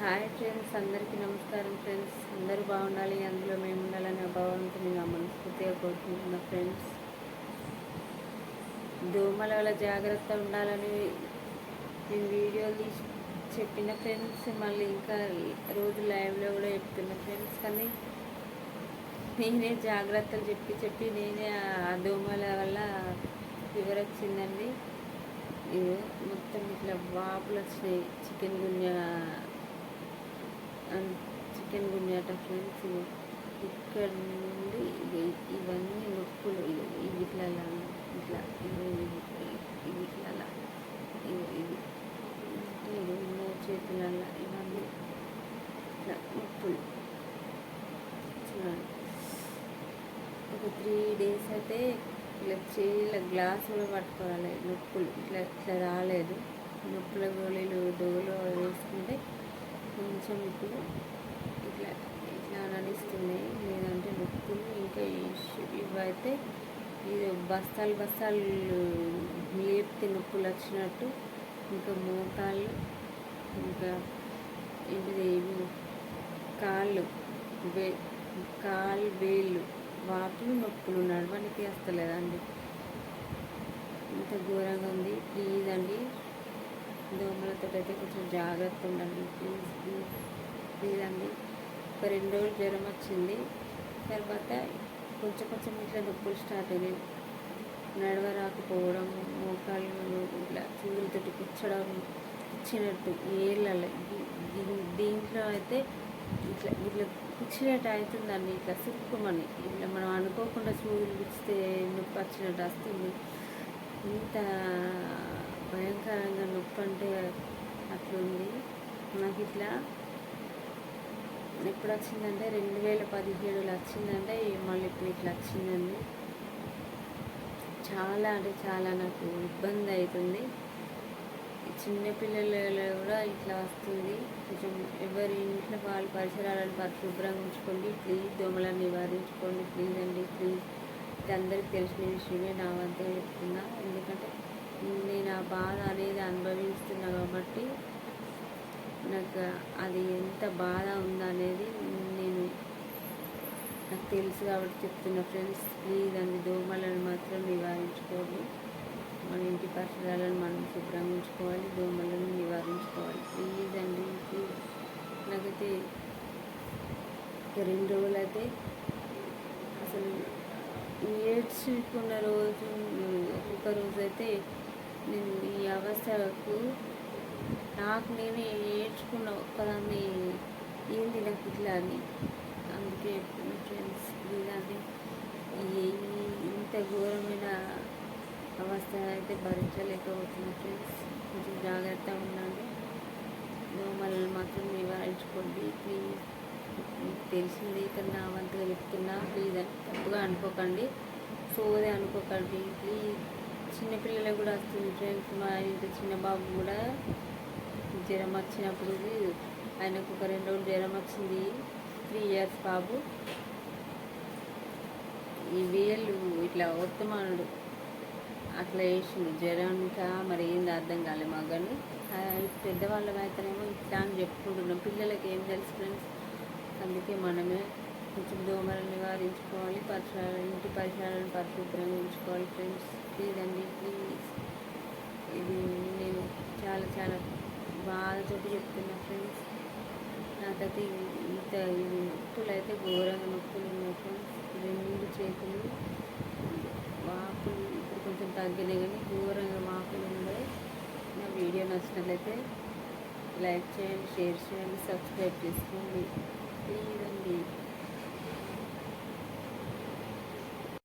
Hi friends అందరికీ నమస్కారం friends. అందరూ బాగుండాలి అందులో మేము ఉండాలని భగవంతుని నా మనస్ఫూర్తిగా కోరుకుంటున్నా ఫ్రెండ్స్. దోమల వల్ల జాగ్రత్త ఉండాలని నేను వీడియోలు తీసి చెప్పిన ఫ్రెండ్స్ మళ్ళీ ఇంకా రోజు లైవ్లో కూడా చెప్తున్నా ఫ్రెండ్స్. కానీ నేనే జాగ్రత్తలు చెప్పి చెప్పి నేనే ఆ దోమల వల్ల ఫీవర్ వచ్చిందండి. మొత్తం ఇట్లా వాపులు వచ్చినాయి. చికెన్ గున్యా చికెన్ గున్యాట ఫ్రెండ్స్ ఇక్కడ నుండి ఇవన్నీ నొప్పులు ఇవి ఇట్లా ఇట్లా ఇవి ఇవి ఇట్లా ఇవి ఇది చేతులల్లో ఇవన్నీ ఇట్లా నొప్పులు. చూడండి. ఒక త్రీ డేస్ అయితే ఇట్లా చేయిల గ్లాస్ కూడా పట్టుకోవాలి నొప్పులు ఇట్లా ఇట్లా రాలేదు. నొప్పుల గోళీలు డోలో వేసుకుంటే కొంచెం ఇప్పుడు ఇట్లా ఇట్లా నడుస్తున్నాయి లేదంటే నొప్పులు ఇంకా ఇవైతే ఇది బస్తాలు బస్తాలు లేపితే నొప్పులు వచ్చినట్టు ఇంకా మోకాళ్ళు ఇంకా ఇది కాళ్ళు వే కాళ్ళు వేళ్ళు వాపులు నొప్పులు నడవడానికి వస్తలేదండి ఇంత ఘోరంగా ఉంది. ప్లీజ్ అండి దోమలతో అయితే కొంచెం జాగ్రత్త ఉండండి ప్లీజ్ ప్లీజ్ ప్లీజ్ అండి. ఒక రెండు రోజులు జ్వరం వచ్చింది. తర్వాత కొంచెం కొంచెం ఇట్లా నొప్పులు స్టార్ట్ అయినాయి. నడవరాకపోవడం మోకాళ్ళు ఇట్లా చూరులతోటి కూర్చడం ఇచ్చినట్టు ఏళ్ళ దీంట్లో అయితే ఇట్లా ఇట్లా కూర్చున్నట్టు అవుతుందండి ఇట్లా సుక్కుమని ఇట్లా మనం అనుకోకుండా చూదులు కూర్చితే నొప్పి వచ్చినట్టు వస్తుంది. ఇంత భయంకరంగా నొప్పి అంటే అట్లుంది. నాకు ఇట్లా ఎప్పుడు వచ్చిందంటే రెండు వేల పదిహేడులో వచ్చిందంటే మళ్ళీ ఇప్పుడు ఇట్లా వచ్చిందండి. చాలా అంటే చాలా నాకు ఇబ్బంది అవుతుంది చిన్నపిల్లలలో కూడా ఇట్లా వస్తుంది. కొంచెం ఎవరి ఇంట్లో వాళ్ళు పరిసరాలను పరిశుభ్రంగా ఉంచుకోండి ప్లీజ్ దోమలను నివారించుకోండి ప్లీజ్ అండి ప్లీజ్ ఇది తెలిసిన విషయమే నా వద్ద చెప్తున్నా. ఎందుకంటే నేను ఆ బాధ అనేది అనుభవిస్తున్నా కాబట్టి నాకు అది ఎంత బాధ ఉందనేది నేను నాకు తెలుసు కాబట్టి చెప్తున్నా ఫ్రెండ్స్. ప్లీజ్ అండి దోమలను మాత్రం నివారించుకోండి. మన ఇంటి పరిసరాలను మనం శుభ్రంగా ఉంచుకోవాలి. దోమలను నివారించుకోవాలి. ప్లీజ్ అండి ప్లీజ్. నాకైతే రెండు రోజులు అయితే అసలు ఏడ్చుకున్న రోజు ఒక్కొక్క రోజు అయితే నేను ఈ అవస్థకు నాకు నేనే ఏడ్చుకున్న ఒక్కదాన్ని ఏంది నాకు ఇట్లా అని. అందుకే ఫ్రెండ్స్ ప్లీజ్ అండి ఇంత ఘోరమైన అవస్థ అయితే భరించలేకపోతున్నా ఫ్రెండ్స్. కొంచెం జాగ్రత్తగా ఉండండి. దోమలను మాత్రం నివారించుకోండి. ప్లీజ్. తెలిసింది ఇక్కడ నా వంతుగా చెప్తున్నా. ప్లీజ్ అని తప్పుగా అనుకోకండి. సోదే అనుకోకండి. ప్లీజ్. చిన్నపిల్లలకు కూడా వస్తుంది ఫ్రెండ్స్ మా ఇంటి చిన్న బాబు కూడా జ్వరం వచ్చినప్పుడు ఆయనకు ఒక రెండు రోజులు జ్వరం వచ్చింది. త్రీ ఇయర్స్ బాబు. ఈ వేళ్ళు ఇట్లా ఒత్తమానుడు అట్లా వేసింది జ్వరం ఇంకా మరి ఏంది అర్థం కాలే మాకు కానీ పెద్దవాళ్ళ అయితేనేమో ఇట్లా అని చెప్పుకుంటున్నాం. పిల్లలకి ఏం తెలుసు ఫ్రెండ్స్ అందుకే మనమే కొంచెం దోమలను నివారించుకోవాలి పరిసరాలు ఇంటి పరిసరాలను పరిశుభ్రంగా ఉంచుకోవాలి ఫ్రెండ్స్. ప్లీజ్ అండి ప్లీజ్. ఇది నేను చాలా చాలా బాధతోటి చెప్తున్నా ఫ్రెండ్స్. నాకైతే ఇంత నొప్పులు అయితే ఘోరంగా నొప్పులు ఉన్నాయి ఫ్రెండ్స్. రెండు చేతులు వాపులు ఇప్పుడు కొంచెం తగ్గినాయి కానీ ఘోరంగా వాపులు ఉన్నాయి. నా వీడియో నచ్చినట్లయితే లైక్ చేయండి షేర్ చేయండి సబ్స్క్రైబ్ చేసుకోండి. ప్లీజ్ అండి.